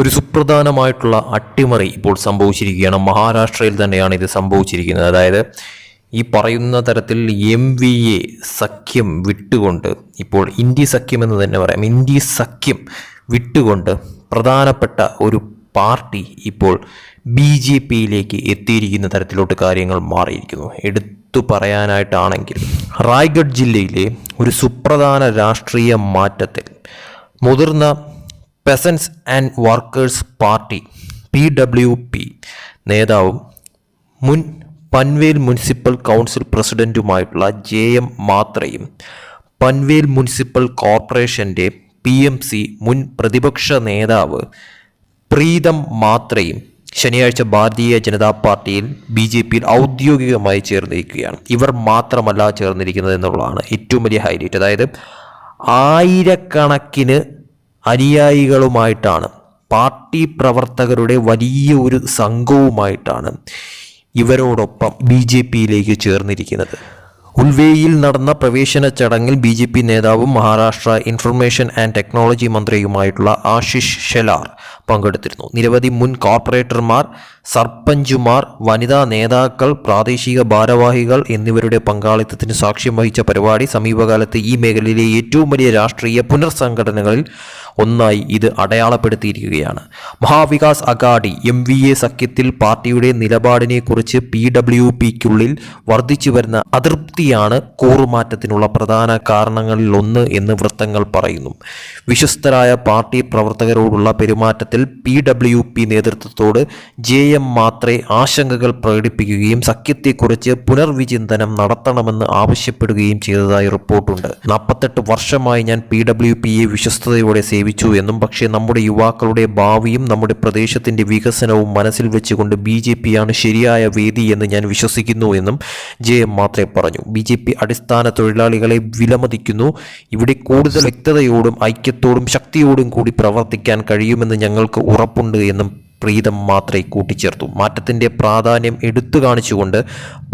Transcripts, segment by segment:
ഒരു സുപ്രധാനമായിട്ടുള്ള അട്ടിമറി ഇപ്പോൾ സംഭവിച്ചിരിക്കുകയാണ്. മഹാരാഷ്ട്രയിൽ തന്നെയാണ് ഇത് സംഭവിച്ചിരിക്കുന്നത്. അതായത് ഈ പറയുന്ന തരത്തിൽ എം വി എ സഖ്യം വിട്ടുകൊണ്ട് ഇപ്പോൾ ഇന്ത്യ സഖ്യം എന്ന് തന്നെ പറയാം. ഇന്ത്യ സഖ്യം വിട്ടുകൊണ്ട് പ്രധാനപ്പെട്ട ഒരു പാർട്ടി ഇപ്പോൾ ബി ജെ പിയിലേക്ക് എത്തിയിരിക്കുന്ന തരത്തിലോട്ട് കാര്യങ്ങൾ മാറിയിരിക്കുന്നു. എടുത്തു പറയാനായിട്ടാണെങ്കിൽ റായ്ഗഡ് ജില്ലയിലെ ഒരു സുപ്രധാന രാഷ്ട്രീയ മാറ്റത്തിൽ മുതിർന്ന peasants and workers party P W P നേതാവും മുൻ പൻവേൽ മുനിസിപ്പൽ കൗൺസിൽ പ്രസിഡന്റുമായിട്ടുള്ള ജെ എം മാത്രയും പൻവേൽ മുനിസിപ്പൽ കോർപ്പറേഷന്റെ പി എം സി മുൻ പ്രതിപക്ഷ നേതാവ് പ്രീതം മാത്രയും ശനിയാഴ്ച ഭാരതീയ ജനതാ പാർട്ടിയിൽ ബി ജെ പിയിൽ ഔദ്യോഗികമായി ചേർന്നിരിക്കുകയാണ്. ഇവർ മാത്രമല്ല ചേർന്നിരിക്കുന്നത് എന്നുള്ളതാണ് ഏറ്റവും വലിയ ഹൈലൈറ്റ് അതായത് ആയിരക്കണക്കിന് അനുയായികളുമായിട്ടാണ് പാർട്ടി പ്രവർത്തകരുടെ വലിയ ഒരു സംഘവുമായിട്ടാണ് ഇവരോടൊപ്പം ബി ജെ പിയിലേക്ക് ചേർന്നിരിക്കുന്നത്. ഉൾവേയിൽ നടന്ന പ്രവേശന ചടങ്ങിൽ ബി ജെ പി നേതാവും മഹാരാഷ്ട്ര ഇൻഫർമേഷൻ ആൻഡ് ടെക്നോളജി മന്ത്രിയുമായിട്ടുള്ള ആശിഷ് ഷെലാർ പങ്കെടുത്തിരുന്നു. നിരവധി മുൻ കോർപ്പറേറ്റർമാർ സർപഞ്ചുമാർ വനിതാ നേതാക്കൾ പ്രാദേശിക ഭാരവാഹികൾ എന്നിവരുടെ പങ്കാളിത്തത്തിന് സാക്ഷ്യം വഹിച്ച പരിപാടി സമീപകാലത്ത് ഈ മേഖലയിലെ ഏറ്റവും വലിയ രാഷ്ട്രീയ പുനർസംഘടനകളിൽ ഒന്നായി ഇത് അടയാളപ്പെടുത്തിയിരിക്കുകയാണ്. Maha Vikas Aghadi M V A സഖ്യത്തിൽ പാർട്ടിയുടെ നിലപാടിനെക്കുറിച്ച് പി ഡബ്ല്യു പിക്കുള്ളിൽ വർദ്ധിച്ചു വരുന്ന അതൃപ്തിയാണ് കൂറുമാറ്റത്തിനുള്ള പ്രധാന കാരണങ്ങളിൽ ഒന്ന് എന്ന് വൃത്തങ്ങൾ പറയുന്നു. വിശ്വസ്തരായ പാർട്ടി പ്രവർത്തകരോടുള്ള പെരുമാറ്റത്തിൽ പി ഡബ്ല്യു പി നേതൃത്വത്തോട് ജെ എം മാത്രേ ആശങ്കകൾ പ്രകടിപ്പിക്കുകയും സഖ്യത്തെക്കുറിച്ച് പുനർവിചിന്തനം നടത്തണമെന്ന് ആവശ്യപ്പെടുകയും ചെയ്തതായി റിപ്പോർട്ടുണ്ട്. നാൽപ്പത്തെട്ട് വർഷമായി ഞാൻ പി ഡബ്ല്യു പിയെ വിശ്വസ്തയോടെ സേവിച്ചു എന്നും പക്ഷേ നമ്മുടെ യുവാക്കളുടെ ഭാവിയും നമ്മുടെ പ്രദേശത്തിന്റെ വികസനവും മനസ്സിൽ വെച്ചുകൊണ്ട് ബി ജെ പിയാണ് ശരിയായ വേദി എന്ന് ഞാൻ വിശ്വസിക്കുന്നു എന്നും ജെ എം മാത്രേ പറഞ്ഞു. ബി ജെ പി അടിസ്ഥാന തൊഴിലാളികളെ വിലമതിക്കുന്നു. ഇവിടെ കൂടുതൽ വ്യക്തതയോടും ഐക്യത്തോടും ശക്തിയോടും കൂടി പ്രവർത്തിക്കാൻ കഴിയുമെന്ന് ഞങ്ങൾക്ക് ഉറപ്പുണ്ട് എന്നും പ്രീതം മാത്രമേ കൂട്ടിച്ചേർത്തു. മാറ്റത്തിന്റെ പ്രാധാന്യം എടുത്തു കാണിച്ചുകൊണ്ട്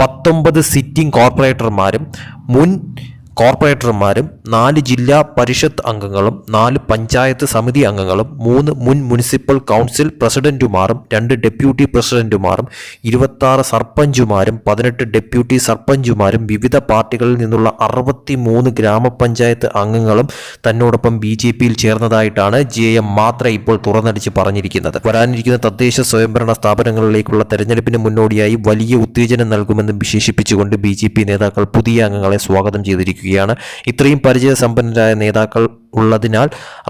പത്തൊമ്പത് സിറ്റിംഗ് കോർപ്പറേറ്റർമാരും മുൻ കോർപ്പറേറ്റർമാരും നാല് ജില്ലാ പരിഷത്ത് അംഗങ്ങളും നാല് പഞ്ചായത്ത് സമിതി അംഗങ്ങളും മൂന്ന് മുൻ മുനിസിപ്പൽ കൗൺസിൽ പ്രസിഡന്റുമാരും രണ്ട് ഡെപ്യൂട്ടി പ്രസിഡന്റുമാരും ഇരുപത്താറ് സർപ്പഞ്ചുമാരും പതിനെട്ട് ഡെപ്യൂട്ടി സർപ്പഞ്ചുമാരും വിവിധ പാർട്ടികളിൽ നിന്നുള്ള അറുപത്തി മൂന്ന് ഗ്രാമപഞ്ചായത്ത് അംഗങ്ങളും തന്നോടൊപ്പം ബി ജെ പിയിൽ ചേർന്നതായിട്ടാണ് ജെ എം മാത്ര ഇപ്പോൾ തുറന്നടിച്ച് പറഞ്ഞിരിക്കുന്നത്. വരാനിരിക്കുന്ന തദ്ദേശ സ്വയംഭരണ സ്ഥാപനങ്ങളിലേക്കുള്ള തെരഞ്ഞെടുപ്പിന് മുന്നോടിയായി വലിയ ഉത്തേജനം നൽകുമെന്ന് വിശേഷിപ്പിച്ചുകൊണ്ട് ബി നേതാക്കൾ പുതിയ അംഗങ്ങളെ സ്വാഗതം ചെയ്തിരിക്കുകയാണ് ഇത്രയും പരിചയസമ്പന്നരായ നേതാക്കൾ ഉള്ളതിനാൽ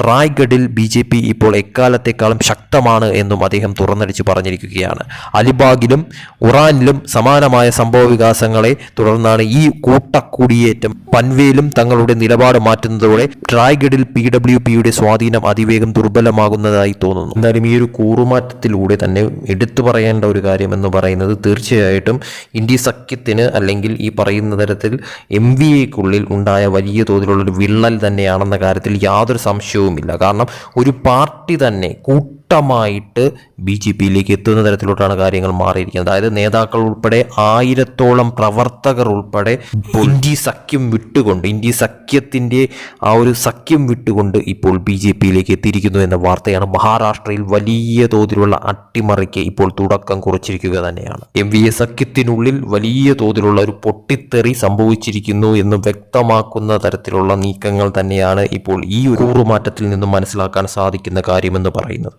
റായ്ഗഡിൽ ബി ജെ പി ഇപ്പോൾ എക്കാലത്തെക്കാളും ശക്തമാണ് എന്നും അദ്ദേഹം തുറന്നടിച്ച് പറഞ്ഞിരിക്കുകയാണ്. അലിബാഗിലും ഉറാനിലും സമാനമായ സംഭവ വികാസങ്ങളെ തുടർന്നാണ് ഈ കൂട്ടക്കുടിയേറ്റം പൻവേലും തങ്ങളുടെ നിലപാട് മാറ്റുന്നതോടെ റായ്ഗഡിൽ പി ഡബ്ല്യു പിയുടെ സ്വാധീനം അതിവേഗം ദുർബലമാകുന്നതായി തോന്നുന്നു. എന്തായാലും ഈ ഒരു കൂറുമാറ്റത്തിലൂടെ തന്നെ എടുത്തു പറയേണ്ട ഒരു കാര്യം എന്ന് പറയുന്നത് തീർച്ചയായിട്ടും ഇന്ത്യ സഖ്യത്തിന് അല്ലെങ്കിൽ ഈ പറയുന്ന തരത്തിൽ എം വി എക്കുള്ളിൽ ഉണ്ടായ വലിയ തോതിലുള്ള ഒരു വിള്ളൽ തന്നെയാണെന്ന കാര്യത്തിൽ യാതൊരു സംശയവുമില്ല. കാരണം ഒരു പാർട്ടി തന്നെ കൂട്ടമായിട്ട് ബി ജെ പിയിലേക്ക് എത്തുന്ന തരത്തിലോട്ടാണ് കാര്യങ്ങൾ മാറിയിരിക്കുന്നത്. അതായത് നേതാക്കൾ ഉൾപ്പെടെ ആയിരത്തോളം പ്രവർത്തകർ ഉൾപ്പെടെ ഇന്ത്യ സഖ്യം വിട്ടുകൊണ്ട് ഇന്ത്യ സഖ്യത്തിന്റെ ആ ഒരു സഖ്യം വിട്ടുകൊണ്ട് ഇപ്പോൾ ബി ജെ പിയിലേക്ക് എത്തിയിരിക്കുന്നു എന്ന വാർത്തയാണ് മഹാരാഷ്ട്രയിൽ വലിയ തോതിലുള്ള അട്ടിമറിക്ക് ഇപ്പോൾ തുടക്കം കുറിച്ചിരിക്കുക തന്നെയാണ്. എം വി എ സഖ്യത്തിനുള്ളിൽ വലിയ തോതിലുള്ള ഒരു പൊട്ടിത്തെറി സംഭവിച്ചിരിക്കുന്നു എന്ന് വ്യക്തമാക്കുന്ന തരത്തിലുള്ള നീക്കങ്ങൾ തന്നെയാണ് ഇപ്പോൾ ഈ ഒരു കൂറുമാറ്റത്തിൽ നിന്നും മനസ്സിലാക്കാൻ സാധിക്കുന്ന കാര്യമെന്ന് പറയുന്നത്.